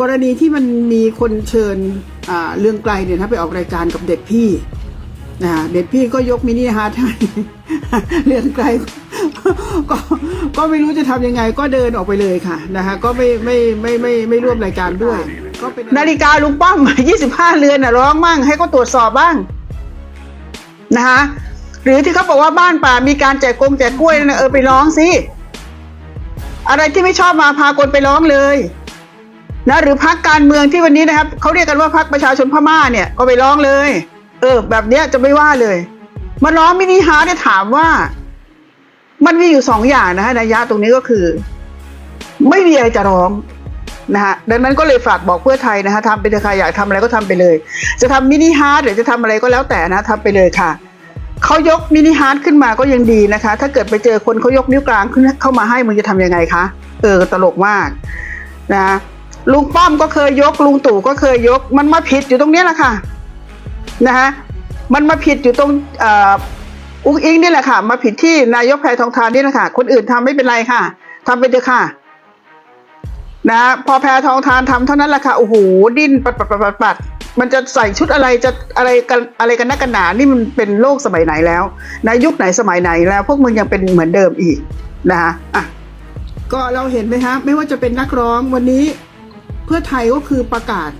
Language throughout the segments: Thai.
กรณีที่มันมีคนเชิญเรื่องไกลเนี่ยนะไปออกรายการกับเด็กพี่นะเด็กพี่ก็ยกมินิฮาร์ทให้เรื่องไกลก็ก็ไม่รู้จะทำยังไงก็เดินออกไปเลยค่ะนะคะก็ไม่ไม่ไม่ไม่ไม่ร่วมรายการด้วยก็เป็นนาฬิกาลุงป้อม25เรือนน่ะร้องมั่งให้เขาตรวจสอบบ้างนะคะหรือที่เขาบอกว่าบ้านป่ามีการแจกกงแจกกล้วยนั่นนะเออไปร้องสิอะไรที่ไม่ชอบมาพาคนไปร้องเลย นะหรือพักการเมืองที่วันนี้นะครับเขาเรียกกันว่าพักประชาชนพม่าเนี่ยก็ไปร้องเลย เออ แบบเนี้ยจะไม่ว่าเลย มาร้องมินิฮาร์ทเนี่ยถามว่า มันมีอยู่สองอย่างนะฮะนัยยะตรงนี้ก็คือ ไม่มีอะไรจะร้องนะฮะดังนั้นก็เลยฝากบอกเพื่อไทยนะฮะทำไปเถอะค่ะอยากทำอะไรก็ทำไปเลย จะทำมินิฮาร์ทหรือจะทำอะไรก็แล้วแต่นะทำไปเลยค่ะเขายกมินิฮาร์ทขึ้นมาก็ยังดีนะคะ ถ้าเกิดไปเจอคนเขายกนิ้วกลางขึ้นเข้ามาให้มึงจะทำยังไงคะเออตลกมากนะ ลุงป้อมก็เคยยก ลุงตู่ก็เคยยก มันมาผิดอยู่ตรงเนี้ยแหละค่ะนะฮะมันมาผิดอยู่ตรงอ,อุ้งอิงนี่แหละค่ะ มาผิดที่นายกแพทองทานนี่แหละค่ะ คนอื่นทำไม่เป็นไรค่ะทำไปเถอะค่ะ นะพอแพทองทานทำเท่านั้นแหละค่ะโอ้โหดิ้นปัดปัดปัดปัดปัดมันจะใส่ชุดอะไรจะอะไรกันอะไรกันนักกันหนานี่มันเป็นโลกสมัยไหนแล้วนะยุคไหนสมัยไหนแล้ว พวกมึงยังเป็นเหมือนเดิมอีกนะคะอะก็เราเห็นไหมฮะไม่ว่าจะเป็นนักร้องวันนี้ เพื่อไทยก็คือประกาศ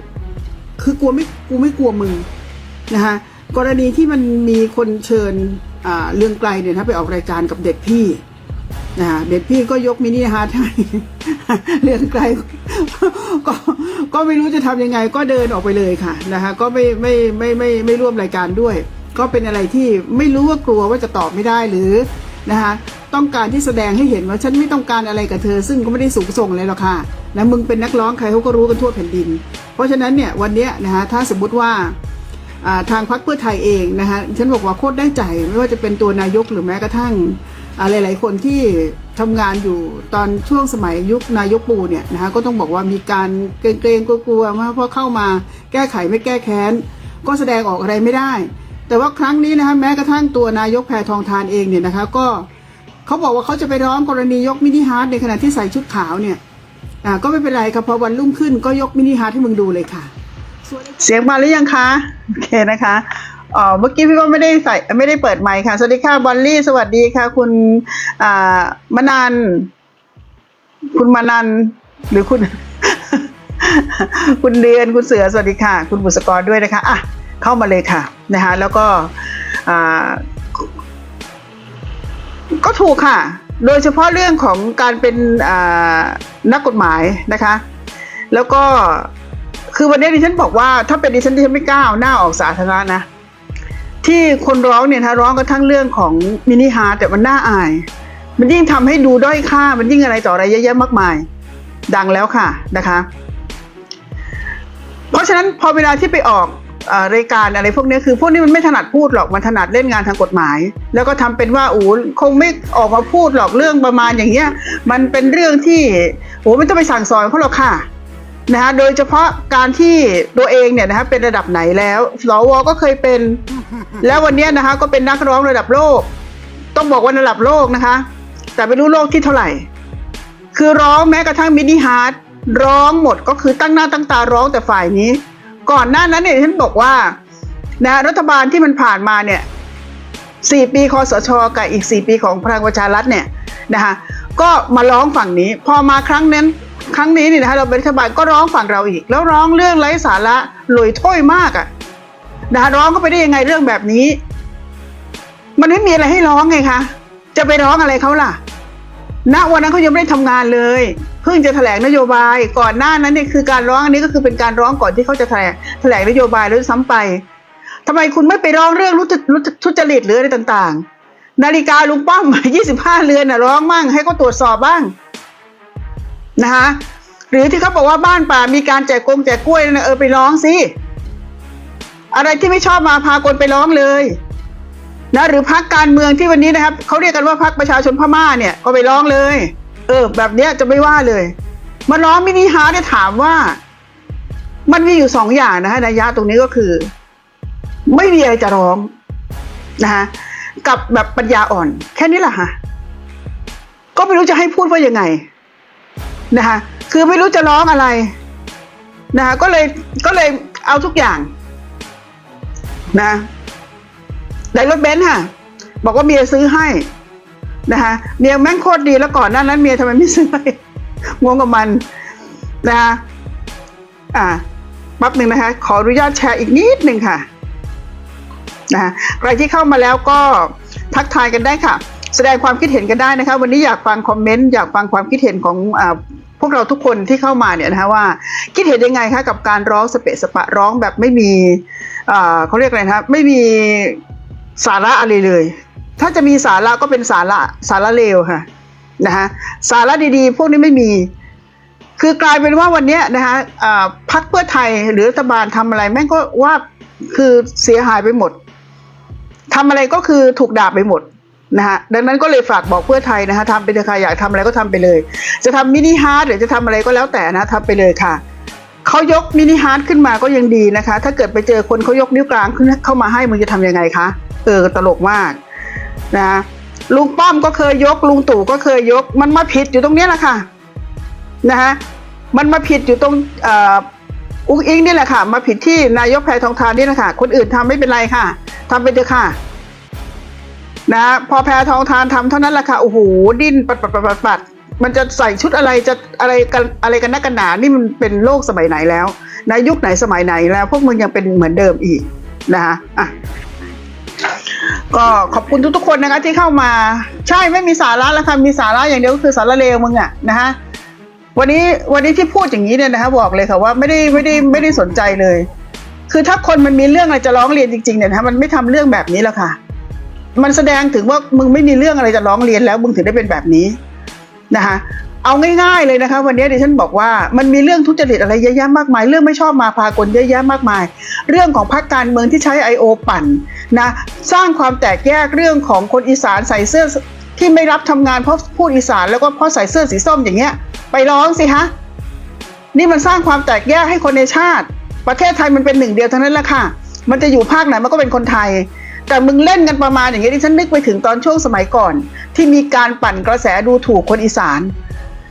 คือกลัวไม่กูไม่กลัวมึงนะคะกรณีที่มันมีคนเชิญเรื่องไกลเนี่ยนะไปออกรายการกับเด็กพี่นะคะเด็กพี่ก็ยกมินิฮาร์ทให้เรื่องไกลก็ก็ไม่รู้จะทำยังไงก็เดินออกไปเลยค่ะนะคะก็ไม่ไม่ไม่ไม่ไม่ร่วมรายการด้วย ก็เป็นอะไรที่ไม่รู้ว่ากลัวว่าจะตอบไม่ได้หรือนะคะต้องการที่แสดงให้เห็นว่าฉันไม่ต้องการอะไรกับเธอ ซึ่งก็ไม่ได้สูงส่งเลยหรอกค่ะ นะมึงเป็นนักร้องใครเขาก็รู้กันทั่วแผ่นดิน เพราะฉะนั้นเนี่ยวันนี้นะคะถ้าสมมุติว่าทางพรรคเพื่อไทยเองนะคะฉันบอกว่าโคตรได้ใจไม่ว่าจะเป็นตัวนายกหรือแม้กระทั่งอ่าหลายๆคนที่ทำงานอยู่ตอนช่วงสมัยยุคนายกปูเนี่ยนะคะก็ต้องบอกว่ามีการเกรงๆกลัวๆมาพราะเข้ามาแก้ไขไม่แก้แค้น ก็แสดงออกอะไรไม่ได้ แต่ว่าครั้งนี้นะคะแม้กระทั่งตัวนายกแพทองทานเองเนี่ยนะคะก็เขาบอกว่าเขาจะไปร้องกรณียกมินิฮาร์ดในขณะที่ใส่ชุดขาวเนี่ย อ่าก็ไม่เป็นไรครับพอวันรุ่งขึ้นก็ยกมินิฮาร์ดให้มึงดูเลยค่ะ เสียงมาหรือยังคะ โอเคนะคะอ๋อเมื่อกี้พี่ก็ไม่ได้ใส่ไม่ได้เปิดไมค์ค่ะ สวัสดีค่ะบอลลี่ สวัสดีค่ะ คุณอ่ามนัน คุณมานัน หรือคุณ คุณเดือนคุณเสือ สวัสดีค่ะ คุณบุษกรด้วยนะคะอะเข้ามาเลยค่ะนะคะแล้วก็อ่าก็ถูกค่ะ โดยเฉพาะเรื่องของการเป็นนักกฎหมายนะคะ แล้วก็คือวันนี้ดิฉันบอกว่าถ้าเป็นดิฉันดิฉันไม่กล้าหน้าออกสาธารณะนะที่คนร้องเนี่ยนะร้องกันทั้งเรื่องของมินิฮาร์แต่มันน่าอาย มันยิ่งทำให้ดูด้อยค่ามันยิ่งอะไรต่ออะไรเยอะแยะมากมาย ดังแล้วค่ะนะคะ เพราะฉะนั้นพอเวลาที่ไปออก รายการอะไรพวกนี้คือพวกนี้มันไม่ถนัดพูดหรอกมันถนัดเล่นงานทางกฎหมาย แล้วก็ทำเป็นว่าโอ้คงไม่ออกมาพูดหรอกเรื่องประมาณอย่างเงี้ยมันเป็นเรื่องที่โอ้ไม่ต้องไปสั่งสอนเขาหรอกค่ะนะคะโดยเฉพาะการที่ตัวเองเนี่ยนะคะเป็นระดับไหนแล้วสวก็เคยเป็น แล้ววันเนี้ยนะคะก็เป็นนักร้องระดับโลก ต้องบอกว่าระดับโลกนะคะ แต่ไม่รู้โลกที่เท่าไหร่ คือร้องแม้กระทั่งมินิฮาร์ดร้องหมดก็คือตั้งหน้าตั้งตาร้องแต่ฝ่ายนี้ ก่อนหน้านั้นเนี่ยฉันบอกว่านะรัฐบาลที่มันผ่านมาเนี่ยสี่ปีคอสชกับอีกสี่ปีของพลังประชารัฐเนี่ยนะคะก็มาร้องฝั่งนี้ พอมาครั้งนั้นครั้งนี้นี่นะคะเราเป็นรัฐบาลก็ร้องฝั่งเราอีก แล้วร้องเรื่องไร้สาระลอยถ้อยมากอะ่ะนะคะร้องก็ไปได้ยังไงเรื่องแบบนี้ มันไม่มีอะไรให้ร้องไงคะจะไปร้องอะไรเขาล่ะณวันนั้นเขายังไม่ได้ทำงานเลย พิ่งจะแถลงนโยบายก่อนหน้านั้นเนี่ยคือการร้องอันนี้ก็คือเป็นการร้องก่อนที่เขาจะแถลงแถลงนโยบายแล้วซ้ำไปทำไมคุณไม่ไปร้องเรื่องรู้รู้ทุจริตหรืออะไรต่างๆ นาฬิกาลุงป้อม25เรือนน่ะร้องมั่งให้เขาตรวจสอบบ้างนะคะหรือที่เขาบอกว่าบ้านป่ามีการแจกกงแจกกล้วยนั่นนะเออไปร้องสิอะไรที่ไม่ชอบมาพาคนไปร้องเลยนะหรือพักการเมืองที่วันนี้นะครับเขาเรียกกันว่าพักประชาชนพม่าเนี่ยก็ไปร้องเลย เออ แบบเนี้ยจะไม่ว่าเลยมาร้องมินิฮาร์ทเนี่ยถามว่า มันมีอยู่สองอย่างนะฮะนัยะตรงนี้ก็คือ ไม่มีอะไรจะร้องนะคะกับแบบปัญญาอ่อน แค่นี้แหละค่ะก็ไม่รู้จะให้พูดว่ายังไงนะคะคือไม่รู้จะร้องอะไรนะคะก็เลยก็เลยเอาทุกอย่างนะได้รถเบนซ์ค่ะ บอกว่าเมียซื้อให้ นะคะเมียแม่งโคตรดีแล้วก่อนหน้านั้นเมียทำไมไม่ซื้อให้งงกับมันนะคะอ่าแป๊บหนึ่งนะคะ ขออนุญาตแชร์อีกนิดหนึ่งค่ะนะคะใครที่เข้ามาแล้วก็ทักทายกันได้ค่ะ แสดงความคิดเห็นกันได้นะคะ วันนี้อยากฟังคอมเมนต์อยากฟังความคิดเห็นของอาพวกเราทุกคนที่เข้ามาเนี่ยนะคะว่าคิดเห็นยังไงคะกับการร้องสเปะสปะร้องแบบไม่มีเขาเรียกอะไรนะครับไม่มีสาระอะไรเลย ถ้าจะมีสาระก็เป็นสาระสาระเลวค่ะนะคะสาระดีๆ พวกนี้ไม่มี คือกลายเป็นว่าวันนี้นะคะอ่าพักเพื่อไทยหรือรัฐบาลทำอะไรแม่งก็ว่าคือเสียหายไปหมดทำอะไรก็คือถูกด่าไปหมดนะคะดังนั้นก็เลยฝากบอกเพื่อไทยนะคะทำไปเถอะค่ะอยากทำอะไรก็ทำไปเลย จะทำมินิฮาร์ดหรือจะทำอะไรก็แล้วแต่นะทำไปเลยค่ะเขายกมินิฮาร์ดขึ้นมาก็ยังดีนะคะ ถ้าเกิดไปเจอคนเขายกนิ้วกลางขึ้นเข้ามาให้มึงจะทำยังไงคะเออตลกมาก นะลุงป้อมก็เคยยก ลุงตู่ก็เคยยก มันมาผิดอยู่ตรงเนี้ยแหละค่ะนะคะมันมาผิดอยู่ตรงอุ้งอิงนี่แหละค่ะ มาผิดที่นายกแพทองทานนี่แหละค่ะ คนอื่นทำไม่เป็นไรค่ะทำไปเถอะค่ะ นะพอแพทองทานทำเท่านั้นแหละค่ะโอ้โหดิ้นปัดปัดปัดปัดปัดมันจะใส่ชุดอะไรจะอะไรกันอะไรกันนักกันหนา นี่มันเป็นโลกสมัยไหนแล้วในยุคไหนสมัยไหนแล้ว พวกมึงยังเป็นเหมือนเดิมอีกนะคะอะ ก็ขอบคุณทุกๆคนนะคะที่เข้ามา ใช่ไม่มีสาระแล้วค่ะมีสาระอย่างเดียวก็คือสาระเลวมึงอะนะคะวันนี้วันนี้ที่พูดอย่างนี้เนี่ยนะคะบอกเลยค่ะว่าไม่ได้ไม่ได้ไม่ได้สนใจเลย คือถ้าคนมันมีเรื่องอะไรจะร้องเรียนจริงๆเนี่ยนะคะมันไม่ทำเรื่องแบบนี้แล้วค่ะ มันแสดงถึงว่ามึงไม่มีเรื่องอะไรจะร้องเรียนแล้ว มึงถึงได้เป็นแบบนี้นะคะ เอาง่ายๆเลยนะคะ วันนี้ดิฉันบอกว่ามันมีเรื่องทุจริตอะไรเยอะแยะมากมาย เรื่องไม่ชอบมาพากลเยอะแยะมากมาย เรื่องของพรรคการเมืองที่ใช้ I.O. ปั่นนะสร้างความแตกแยกเรื่องของคนอีสานใส่เสื้อที่ไม่รับทำงานเพราะพูดอีสานแล้วก็เพราะใส่เสื้อสีส้มอย่างเงี้ย ไปร้องสิฮะนี่มันสร้างความแตกแยกให้คนในชาติ ประเทศไทยมันเป็นหนึ่งเดียวเท่านั้นแหละค่ะ มันจะอยู่ภาคไหนมันก็เป็นคนไทย แต่มึงเล่นกันประมาณอย่างนี้ยดิฉันนึกไปถึงตอนช่วงสมัยก่อน ที่มีการปั่นกระแสดูถูกคนอีสาน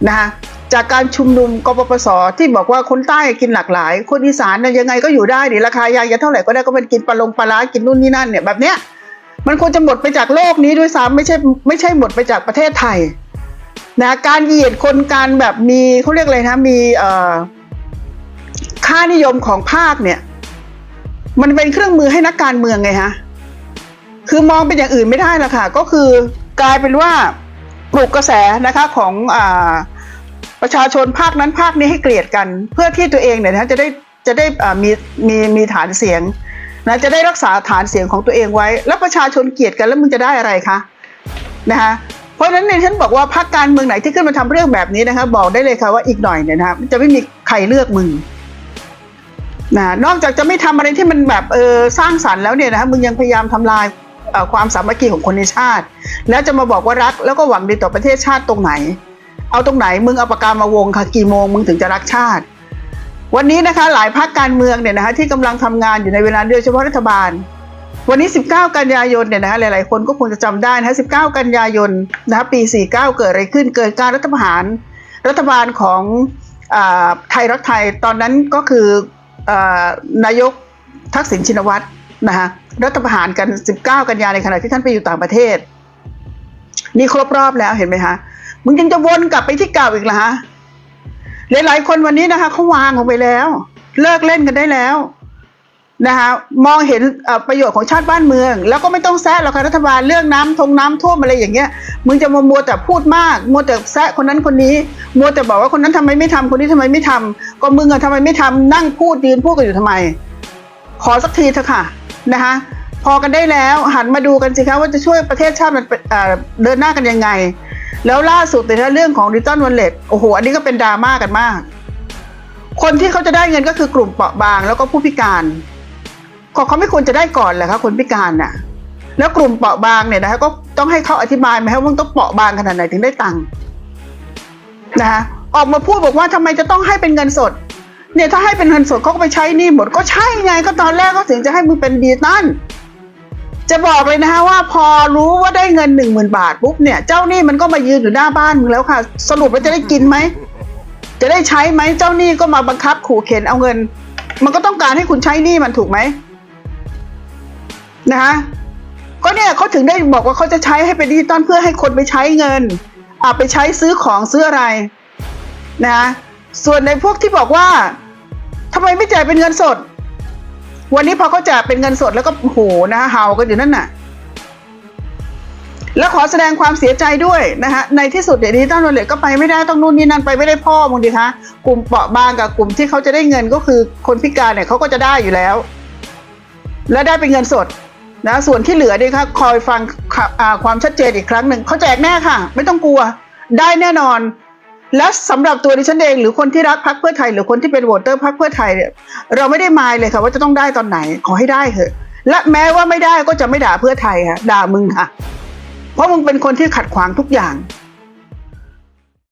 นะคะจากการชุมนุมกปปสที่บอกว่าคนใต้กินหลากหลาย คนอีสานเนี่ยยังไงก็อยู่ได้ดิราคายาจะเท่าไหร่ก็ได้ก็เป็นกินปลาลงปลาร้ากินนู่นนี่นั่นเนี่ยแบบเนี้ยมันควรจะหมดไปจากโลกนี้ด้วยซ้ำไม่ใช่ไม่ใช่หมดไปจากประเทศไทยนะการเหยียดคนการแบบมีเขาเรียกอะไรนะมีเอ่อค่านิยมของภาคเนี่ย มันเป็นเครื่องมือให้นักการเมืองไงฮะคือมองเป็นอย่างอื่นไม่ได้ละค่ะ ก็คือกลายเป็นว่า ปลุกกระแสนะคะของอประชาชนภาคนั้นภาคนี้ให้เกลียดกัน เพื่อที่ตัวเองเนี่ยนะจะได้จะได้มีมีมีฐานเสียงนะจะได้รักษาฐานเสียงของตัวเองไว้ แล้วประชาชนเกลียดกันแล้วมึงจะได้อะไรคะนะคะเพราะฉะนั้นเนี่ยฉันบอกว่าพรรคการเมืองไหนที่ขึ้นมาทำเรื่องแบบนี้นะคะบอกได้เลยค่ะว่าอีกหน่อยเนี่ยนะคะจะไม่มีใครเลือกมึงนะนอกจากจะไม่ทำอะไรที่มันแบบเออสร้างสรรค์แล้วเนี่ยนะคะมึงยังพยายามทำลาย ความสามัคคีของคนในชาติ แล้วจะมาบอกว่ารักแล้วก็หวังดีต่อประเทศชาติตรงไหน เอาตรงไหนมึงเอาปากกามาวงค่ะกี่โมงมึงถึงจะรักชาติ วันนี้นะคะหลายพรรคการเมืองเนี่ยนะคะที่กำลังทำงานอยู่ในเวลาโดยเฉพาะรัฐบาล วันนี้ 19 กันยายนเนี่ยนะคะหลาย ๆ คนก็คงจะจำได้นะคะ19 กันยายนนะคะปี 49 เกิดอะไรขึ้นเกิดการรัฐประหาร รัฐบาลของอไทยรักไทยตอนนั้นก็คืออนายกทักษิณชินวัตร นะคะรัฐประหารกัน 19 กันยาในขณะที่ท่านไปอยู่ต่างประเทศ นี่ครบรอบแล้วเห็นไหมคะมึงยังจะวนกลับไปที่เก่าอีกเหรอฮะหลายๆคนวันนี้นะคะเขาวางลงไปแล้ว เลิกเล่นกันได้แล้วนะคะมองเห็นประโยชน์ของชาติบ้านเมือง แล้วก็ไม่ต้องแซะหรอกค่ะรัฐบาลเรื่องน้ำทงน้ำท่วมอะไรอย่างเงี้ยมึงจะมามัวแต่พูดมาก มัวแต่แซะคนนั้นคนนี้ มัวแต่บอกว่าคนนั้นทำไมไม่ทำคนนี้ทำไมไม่ทำก็มึงอะทำไมไม่ทำนั่งพูดยืนพูดกันอยู่ทำไม ขอสักทีเถอะค่ะ นะคะพอกันได้แล้วหันมาดูกันสิคะว่าจะช่วยประเทศชาติมันเดินหน้ากันยังไง แล้วล่าสุดในเรื่องของดิจิตอลวอลเล็ตโอ้โห อันนี้ก็เป็นดราม่ากันมาก คนที่เขาจะได้เงินก็คือกลุ่มเปราะบางแล้วก็ผู้พิการก็เขาไม่ควรจะได้ก่อนแหละคะคนพิการน่ะ แล้วกลุ่มเปราะบางเนี่ยนะคะก็ต้องให้เขาอธิบายไหมคะว่าต้องเปราะบางขนาดไหนถึงได้ตังค์นะคะออกมาพูดบอกว่าทำไมจะต้องให้เป็นเงินสด เนี่ยถ้าให้เป็นเงินสดเขาก็ไปใช้นี่หมดก็ใช่ไงก็ตอนแรกก็ถึงจะให้มึงเป็นดิจิตัลจะบอกเลยนะคะว่าพอรู้ว่าได้เงินหนึ่งหมื่นบาทปุ๊บเนี่ยเจ้าหนี้มันก็มายืนอยู่หน้าบ้านมึงแล้วค่ะ สรุปว่าจะได้กินไหมจะได้ใช้ไหมเจ้าหนี้ก็มาบังคับขู่เข็นเอาเงิน มันก็ต้องการให้คุณใช้หนี้มันถูกไหมนะคะก็เนี่ยเขาถึงได้บอกว่าเขาจะใช้ให้เป็นดิจิตอลเพื่อให้คนไปใช้เงินอ่าไปใช้ซื้อของซื้ออะไรนะคะ ส่วนในพวกที่บอกว่าทำไมไม่จ่ายเป็นเงินสด วันนี้พอเขาจ่ายเป็นเงินสดแล้วก็โหนะเห่ากันอยู่นั่นน่ะ แล้วขอแสดงความเสียใจด้วยนะคะในที่สุดเดี๋ยวดิจิตอลวลเล็ตก็ไปไม่ได้ต้องนู่นนี่นั่นไปไม่ได้พ่อมึงดิคะกลุ่มเปราะบางกับกลุ่มที่เขาจะได้เงินก็คือคนพิการเนี่ยเขาก็จะได้อยู่แล้ว และได้เป็นเงินสดนะส่วนที่เหลือเนี่ยค่ะคอยฟังความชัดเจนอีกครั้งหนึ่งเขาแจกแน่ค่ะ ไม่ต้องกลัว ได้แน่นอน และสำหรับตัวดิฉันเองหรือคนที่รักพรรคเพื่อไทย หรือคนที่เป็นโหวตเตอร์พรรคเพื่อไทยเนี่ยเราไม่ได้มายเลยค่ะว่าจะต้องได้ตอนไหนขอให้ได้เถอะ และแม้ว่าไม่ได้ก็จะไม่ด่าเพื่อไทยค่ะด่ามึงค่ะ เพราะมึงเป็นคนที่ขัดขวางทุกอย่าง